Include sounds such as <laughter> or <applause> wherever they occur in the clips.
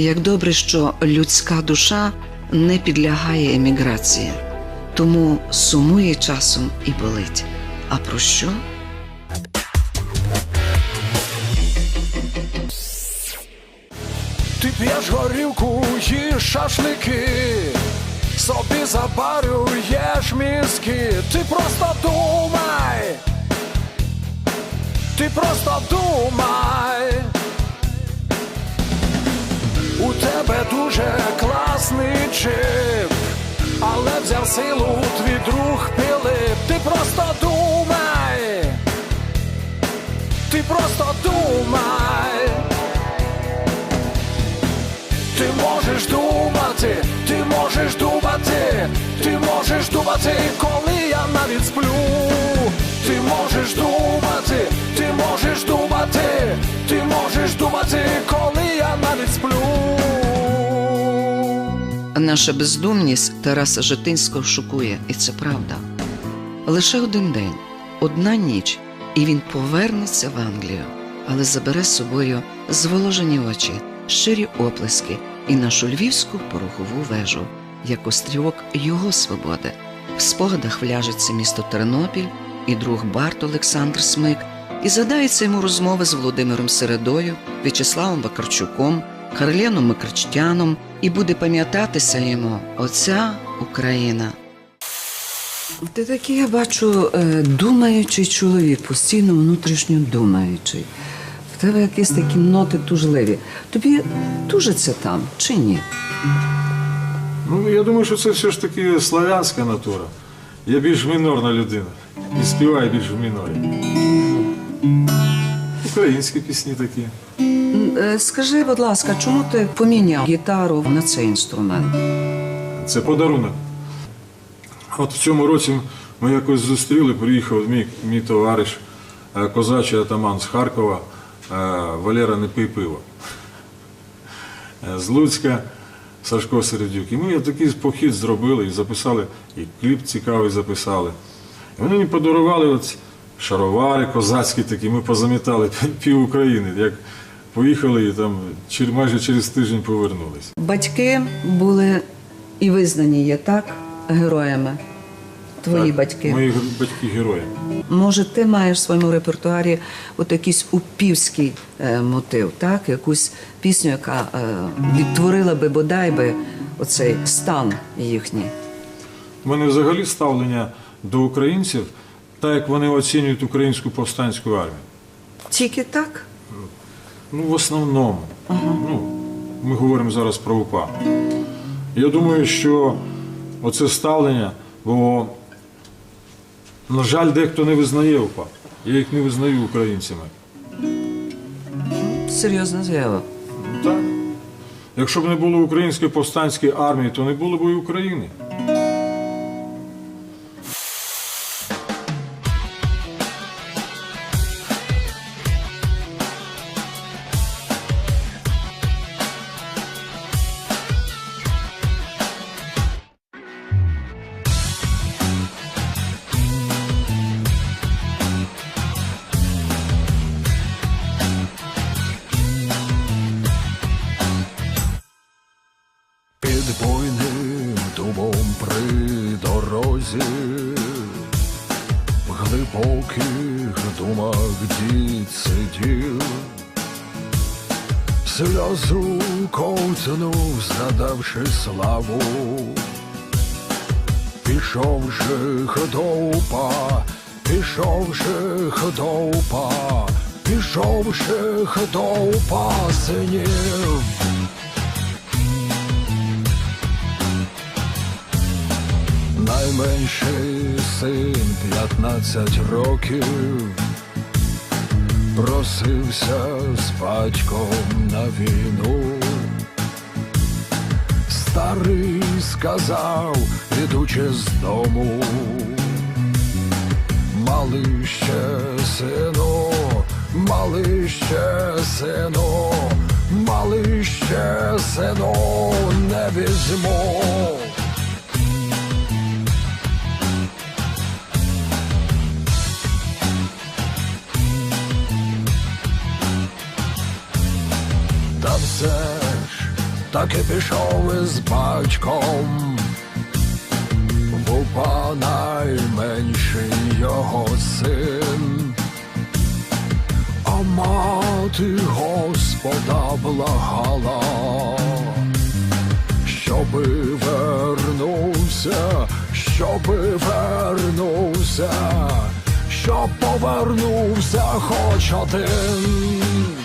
Як добре, що людська душа не підлягає еміграції, тому сумує часом і болить. А про що? Ти п'єш горілку, їш шашлики, собі запарюєш мізки. Ти просто класний але взяв силу твій друг Пилип. Ти просто думай, ти просто думай. Ти можеш думати, ти можеш думати, ти можеш думати, коли я навіть сплю. Ти можеш думати, ти можеш думати, ти можеш думати, коли я навіть сплю. Наша бездумність Тараса Житинського шокує, і це правда. Лише один день, одна ніч, і він повернеться в Англію, але забере з собою зволожені очі, щирі оплески і нашу львівську порохову вежу, як острівок його свободи. В спогадах вляжеться місто Тернопіль і друг Барт Олександр Смик, і задається йому розмови з Володимиром Середою, В'ячеславом Вакарчуком, Харленом Микричтяном, і буде пам'ятатися йому оця Україна. Ти такий, я бачу, е, думаючий чоловік, постійно внутрішньо думаючий. В тебе якісь такі ноти тужливі. Тобі тужиться там чи ні? Ну, я думаю, що це все ж таки славянська натура. Я більш мінорна людина. І співаю більш в мінорі. Українські пісні такі. Е, Скажи, будь ласка, чому ти поміняв гітару на цей інструмент? Це подарунок. От в цьому році ми якось зустріли, приїхав мій, мій товариш, е, козачий атаман з Харкова, е, Валера не пий пиво. З Луцька Сашко Середюк. І ми такий похід зробили і записали, і кліп цікавий записали. І вони мені подарували от шаровари козацькі такі, ми позамітали <laughs> пів України. Як поїхали і там майже через тиждень повернулись. Батьки були і визнані є так героями. Твої Так, батьки. Мої батьки герої. Може, ти маєш в своєму репертуарі от якийсь упівський е, мотив, так? Якусь пісню, яка е, відтворила би бодай би оцей стан їхній. У мене взагалі ставлення до українців, так як вони оцінюють українську повстанську армію. Тільки так? Ну, в основному. Ну, ми говоримо зараз про УПА. Я думаю, що оце ставлення, бо, на жаль, дехто не визнає УПА. Я їх не визнаю українцями. Серйозна заява. Ну, Так. Якщо б не було української повстанської армії, то не було б і України. Сльозу ковтнув, згадавши славу, пішов же ходовпа, пішов же ходовпа, пішов же ходовпа синів. Найменший син 15 років просився з батьком на війну. Старий сказав, ідучи з дому, малий ще сину, малий ще сину, малий ще сину, не візьму. Та все ж таки пішов із батьком. Бува найменший його син. А мати Господа благала, щоби вернувся, щоби вернувся, щоб повернувся хоч один.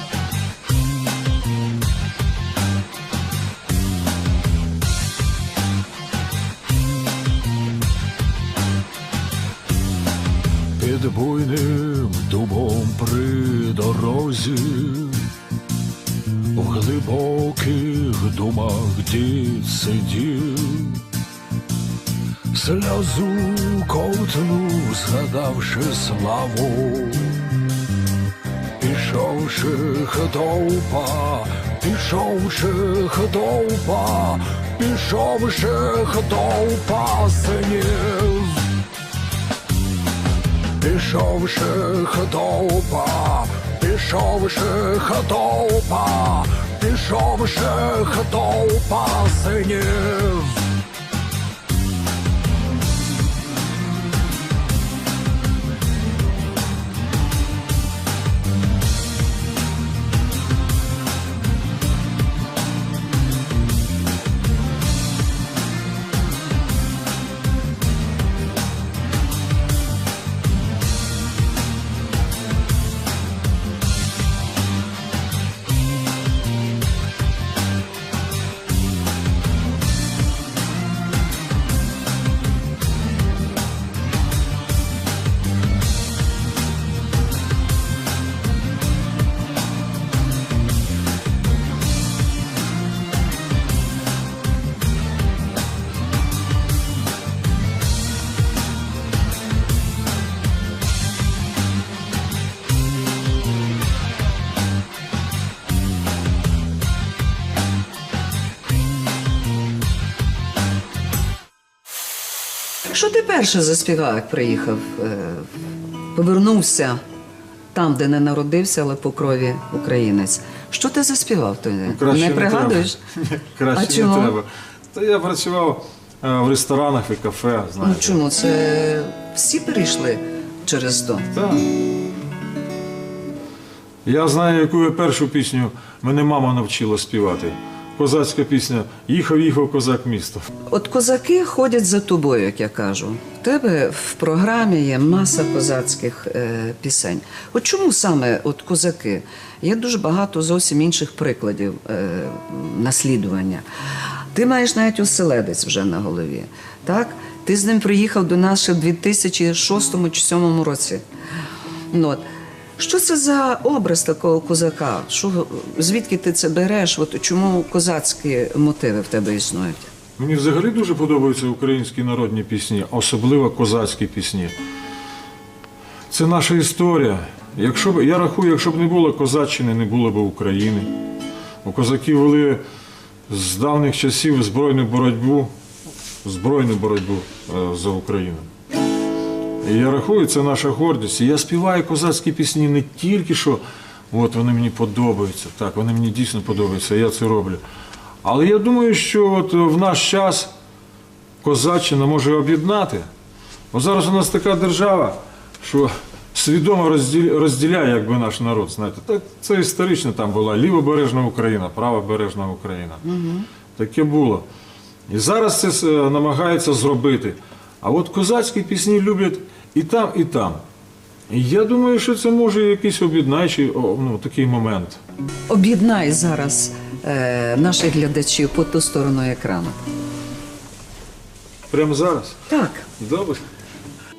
Буйним дубом при дорозі, в глибоких думах дід сидів, сльозу ковтнув, згадавши славу, пішовши хтовпа, пішовши хтовпа, пішовши хтовпа синів. Пішовши хтовпа, пішовши хтовпа, пішовши хтовпа синів. Що ти перше заспівав, як приїхав? е, Повернувся там, де не народився, але по крові українець. Що ти заспівав? Ти не пригадуєш? <laughs> Краще А чому? не треба. Та я працював е, в ресторанах і кафе, Ну чому? Це всі перейшли через то. Так. Я знаю, яку я першу пісню мене мама навчила співати. Козацька пісня Їхав, їхав козак місто. От козаки ходять за тобою, як я кажу. В тебе в програмі є маса козацьких е, пісень. От чому саме от козаки? Є дуже багато зовсім інших прикладів е, наслідування. Ти маєш навіть оселедець вже на голові. Так? Ти з ним приїхав до нас ще в 2006 чи 2007 році. Ну, от. Що це за образ такого козака? Що, звідки ти це береш? От чому козацькі мотиви в тебе існують? Мені взагалі дуже подобаються українські народні пісні, особливо козацькі пісні. Це наша історія. Якщо б, я рахую, якщо б не було козаччини, не було б України. У козаків вели з давніх часів збройну боротьбу, збройну боротьбу е, за Україну. Я рахую, це наша гордість. І я співаю козацькі пісні не тільки що от вони мені подобаються, так, вони мені дійсно подобаються, я це роблю. Але я думаю, що от в наш час козаччина може об'єднати. Бо зараз у нас така держава, що свідомо розділяє якби наш народ. Знаєте, так це історично там була лівобережна Україна, правобережна Україна. Таке було. І зараз це намагаються зробити. А от козацькі пісні люблять і там, і там. Я думаю, що це може якийсь об'єднаючий ну, такий момент. Об'єднай зараз е, наших глядачів по ту сторону екрану. Прямо зараз. Так. Добре.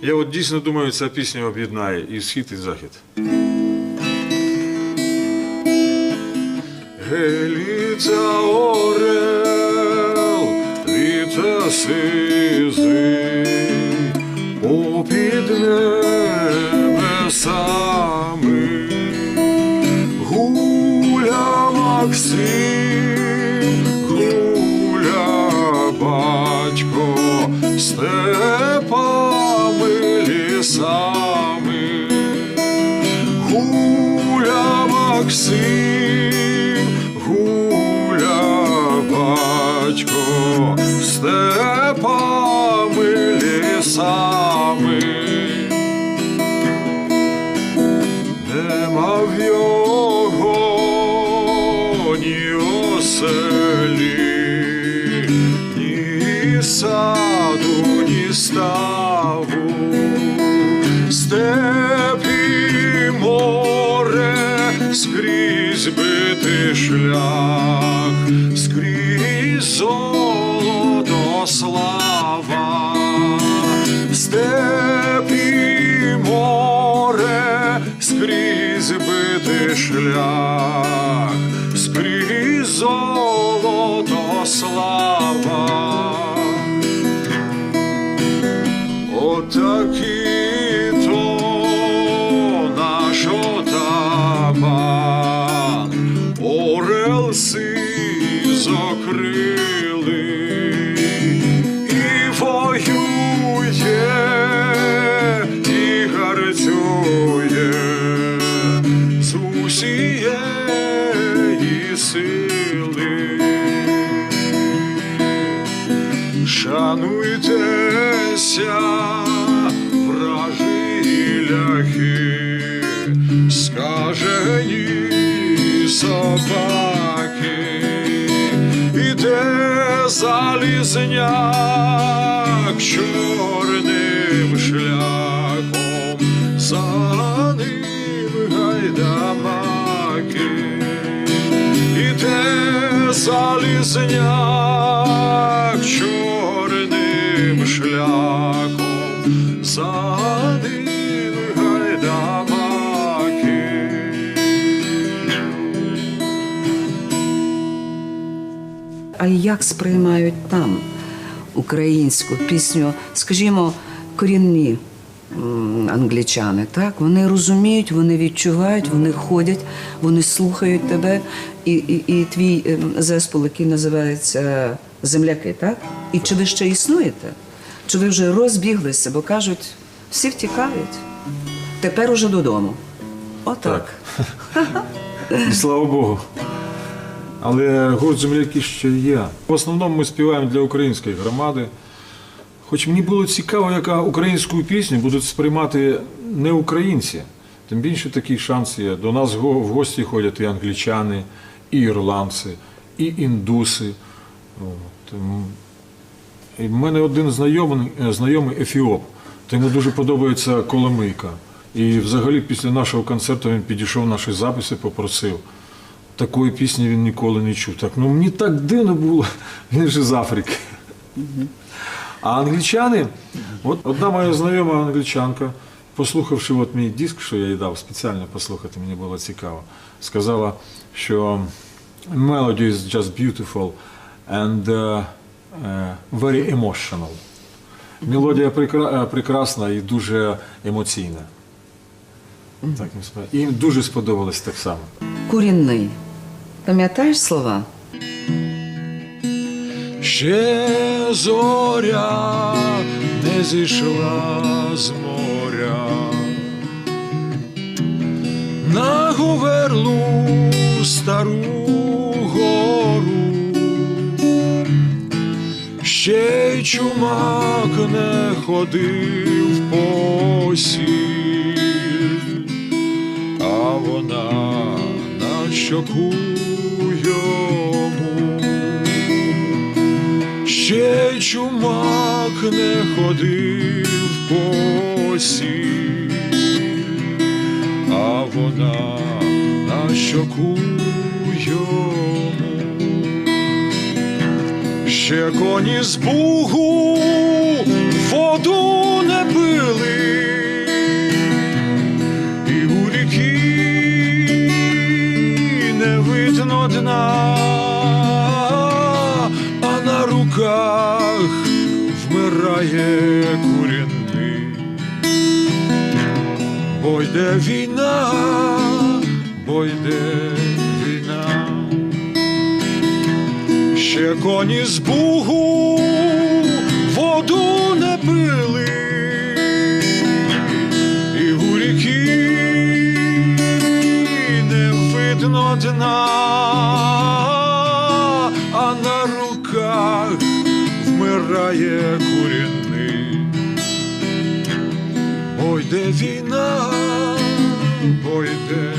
Я от дійсно думаю, ця пісня об'єднає і схід, і захід. Геліця орел, віце сизий, попід небесами, гуля Максим, гуля батько, степами лісами, гуля Максим, шлях, скрізь золото слава, степі море, скрізь бити шлях, скрізь золото слава. Шануйтеся, вражі ляхи, скажені собаки, іде залізняк чорним шляхом, за ним гайдамаки. Іде залізняк А як сприймають там українську пісню, скажімо, корінні англічани, так? Вони розуміють, вони відчувають, вони ходять, вони слухають тебе. І, і, і твій ем, зеспол, який називається Земляки, так? І чи ви ще існуєте? Чи ви вже розбіглися, бо кажуть, всі втікають. Тепер уже додому. Отак. І <laughs> слава Богу. Але гурт земляки ще є. В основному ми співаємо для української громади. Хоч мені було цікаво, яка українську пісню будуть сприймати не українці. Тим більше такий шанс є. До нас в гості ходять і англічани, і ірландці, і індуси. В мене один знайомий, е, знайомий ефіоп. То йому дуже подобається Коломийка. І взагалі після нашого концерту він підійшов наші записи, попросив. Такої пісні він ніколи не чув. Так, ну мені так дивно було, <laughs> він же з Африки. А англічани, от одна моя знайома англічанка, послухавши от мій диск, що я їй дав спеціально послухати, мені було цікаво, сказала, що melody is just beautiful and uh, very emotional. Мелодія е, прекрасна і дуже емоційна. Так, і їм дуже сподобалось так само. Корінний. Пам'ятаєш слова? Ще зоря не зійшла з моря, на говерлу стару гору, ще й чумак не ходив по сіль, а вона на щоку ще чумак не ходив по сіль, а вона на щоку йому. Ще коні з бугу воду не пили, і у ріки не видно дна, руках вмирає курінний. Бо йде війна, бо йде війна. Ще коні з бугу воду не пили, і у не видно дна, вмирає курінний. Ой, де війна, ой, де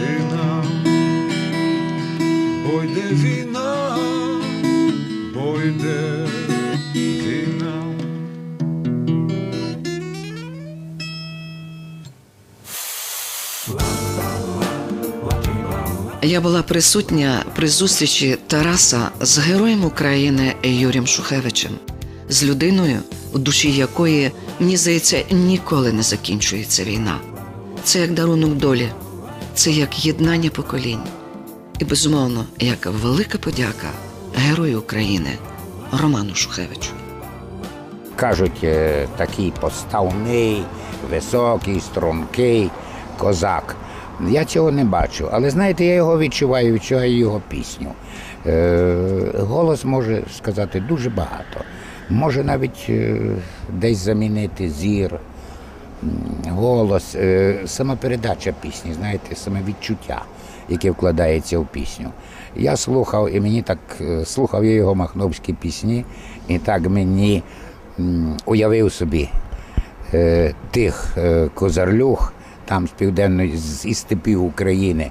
війна, ой, де війна, ой, де Я була присутня при зустрічі Тараса з героєм України Юрієм Шухевичем, з людиною, у душі якої, мені здається, ніколи не закінчується війна. Це як дарунок долі, це як єднання поколінь. І, безумовно, як велика подяка герою України Роману Шухевичу. кажуть, е, такий поставний, високий, стрункий козак. Я цього не бачу, але знаєте, я його відчуваю, відчуваю його пісню. Е, голос може сказати дуже багато. Може навіть е, десь замінити зір, голос, е, сама передача пісні, знаєте, саме відчуття, яке вкладається в пісню. Я слухав, і мені так слухав я його махновські пісні, і так мені уявив собі тих козарлюг там з південної з степів України,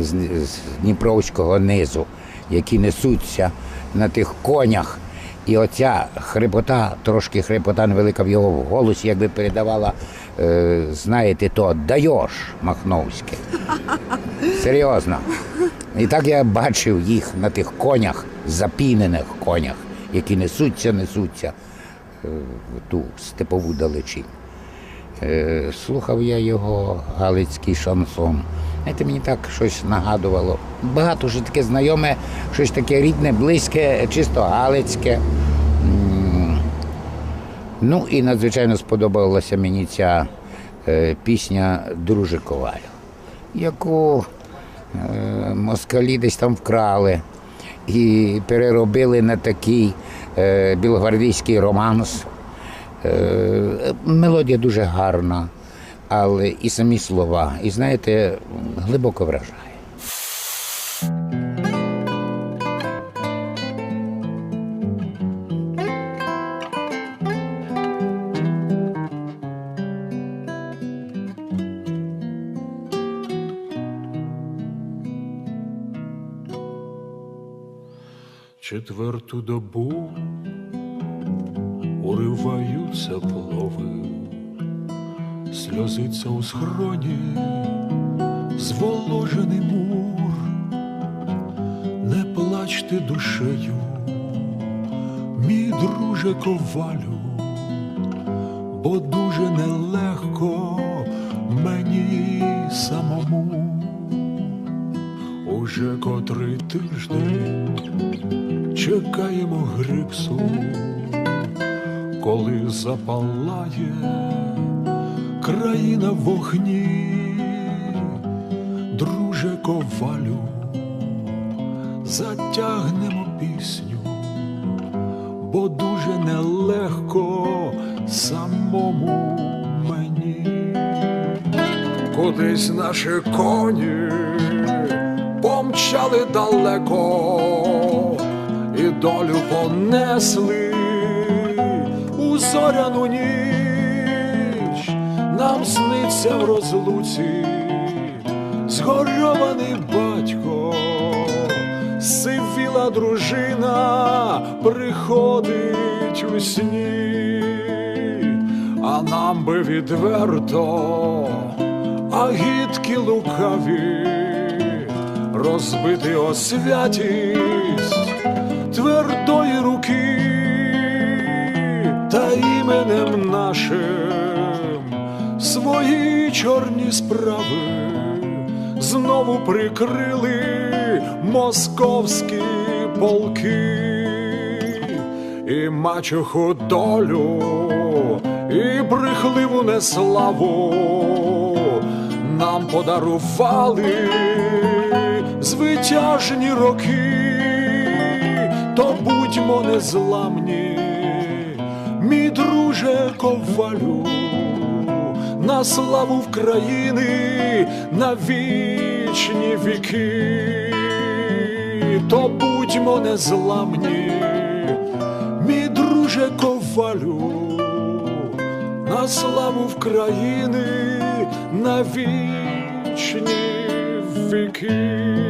з, з Дніпровського низу, які несуться на тих конях. І оця хрипота, трошки хрипота невелика в його голосі, якби передавала, е, знаєте, то даєш Махновське. Серйозно. І так я бачив їх на тих конях, запінених конях, які несуться, несуться е, в ту степову далечінь. Е, Слухав я його галицький шансон. Знаєте, мені так щось нагадувало. Багато що таке знайоме, щось таке рідне, близьке, чисто галицьке. Ну і надзвичайно сподобалася мені ця е, пісня Друже Ковалю, яку е, москалі десь там вкрали і переробили на такий білогвардійський романс. Е, Мелодія дуже гарна, але і самі слова, і знаєте, глибоко вражає. Четверту добу уриваються плови, сльозиться у схроні зволожений мур, не плачте душею, мій друже ковалю, бо дуже нелегко мені самому. Уже котрий тиждень чекаємо грипсу, коли запалає країна вогні, друже ковалю, затягнемо пісню, бо дуже нелегко самому мені. Кудись наші коні помчали далеко і долю понесли зоряну ніч. Нам сниться в розлуці згорьований батько, сивіла дружина приходить у сні, а нам би відверто, а гідки лукаві розбити о святість твердої руки та іменем нашим свої чорні справи знову прикрили московські полки. І мачуху долю, і брехливу неславу нам подарували звитяжні роки, то будьмо незламні, мій друже ковалю, на славу в на вічні віки, то будьмо незламні, мій друже ковалю, на славу України, на вічні віки.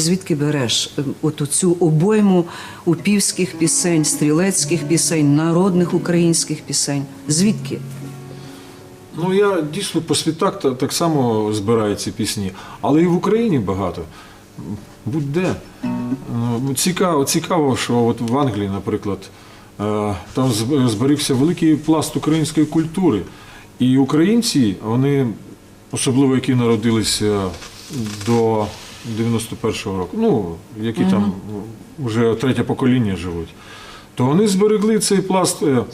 Звідки береш е, от цю обойму упівських пісень, стрілецьких пісень, народних українських пісень? Звідки? Ну, я дійсно по світах та- так само збираю ці пісні, але і в Україні багато. Будь-де. Ну, Цікаво, цікаво, що от в Англії, наприклад, е, там зб- зберігся великий пласт української культури. І українці, вони, особливо які народилися до 91-го року, ну, які там вже третє покоління живуть, то вони зберегли цей пласт. е,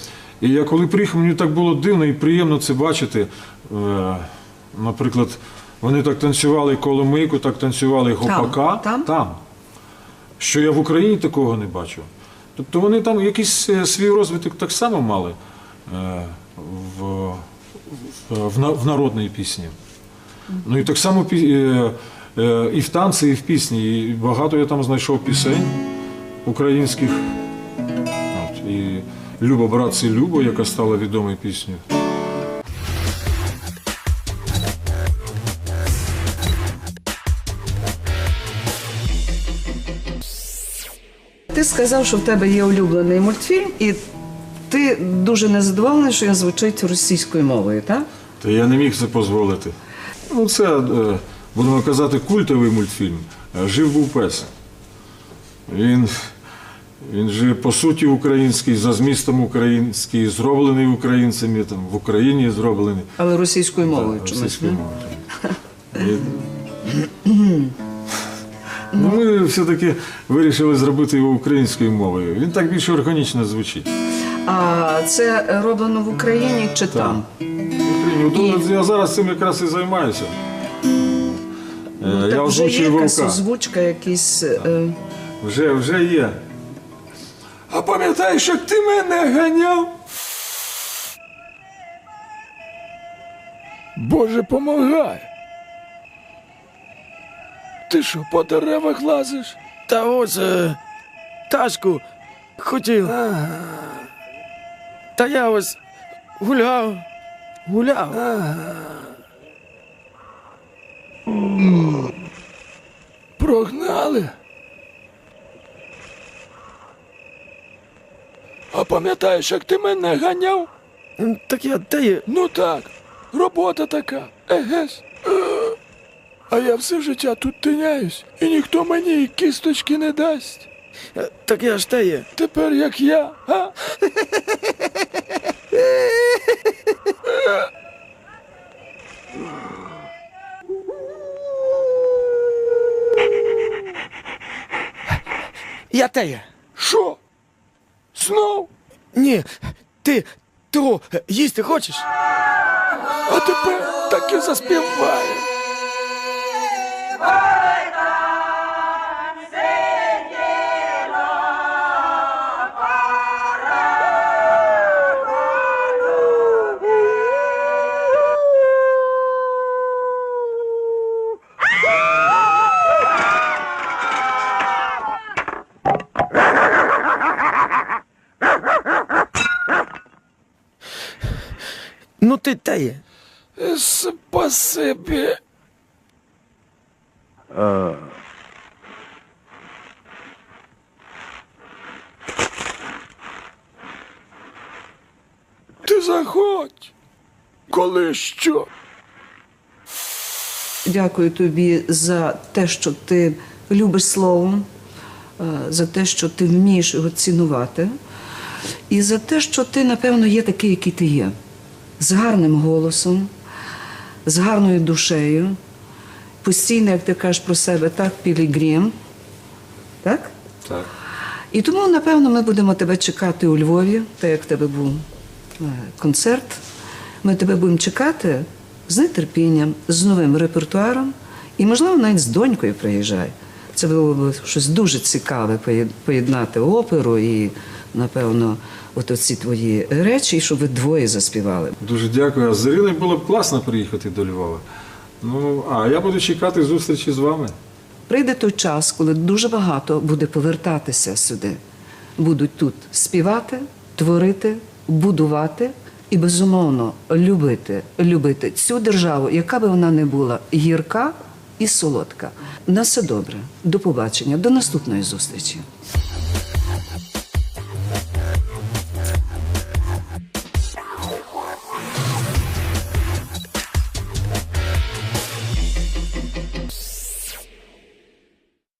І я коли приїхав, мені так було дивно і приємно це бачити. Е, Наприклад, вони так танцювали коломийку, так танцювали гопака Там? Що я в Україні такого не бачу. Тобто вони там якийсь е, свій розвиток так само мали в, в, в народній пісні. Ну і так само і в танці, і в пісні. І багато я там знайшов пісень українських. От, і Люба, братці, Любо, яка стала відомою піснею. Ти сказав, що в тебе є улюблений мультфільм, і ти дуже незадоволений, що він звучить російською мовою, так? Та я не міг це дозволити. Ну, це, е, будемо казати, культовий мультфільм. Е, Жив був пес. Він, він же по суті український, за змістом український, зроблений українцями, там, в Україні зроблений. Але російською мовою чомусь. Російською мовою. Ну, ми все-таки вирішили зробити його українською мовою. Він так більш органічно звучить. А це роблено в Україні чи там? В Україні. От Я зараз цим якраз і займаюся. Е, Ну, Я так вже є якась вовка. озвучка, якісь. е, Вже, вже є. А пам'ятаєш, як ти мене ганяв? Боже, помагай. Ти що, по деревах лазиш? Та ось е, тачку хотів. Та я ось гуляв, гуляв. Прогнали. А пам'ятаєш, як ти мене ганяв? Так я де є? Ну так, робота така. Егес. А я все життя тут тиняюсь, і ніхто мені і кісточки не дасть. Так я ж те є. Тепер як я, а? Я теє. Що? Знов? Ні, ти того їсти хочеш? А тепер так і заспіває. Ну ти те є. Спасибі. Ти заходь. Коли що? Дякую тобі за те, що ти любиш слово, е, за те, що ти вмієш його цінувати, і за те, що ти, напевно, є такий, який ти є, з гарним голосом, з гарною душею, постійно, як ти кажеш про себе, так, пілігрім. Так? Так. І тому, напевно, ми будемо тебе чекати у Львові, так як в тебе був е, концерт. Ми тебе будемо чекати з нетерпінням, з новим репертуаром, і, можливо, навіть з донькою приїжджай. Це було б щось дуже цікаве поєднати оперу і, напевно, от оці твої речі, і щоб ви двоє заспівали. Дуже дякую. А з Іриною було б класно приїхати до Львова. Ну, а я буду чекати зустрічі з вами. Прийде той час, коли дуже багато буде повертатися сюди. Будуть тут співати, творити, будувати і безумовно любити, любити цю державу, яка би вона не була, гірка і солодка. На все добре. До побачення, до наступної зустрічі.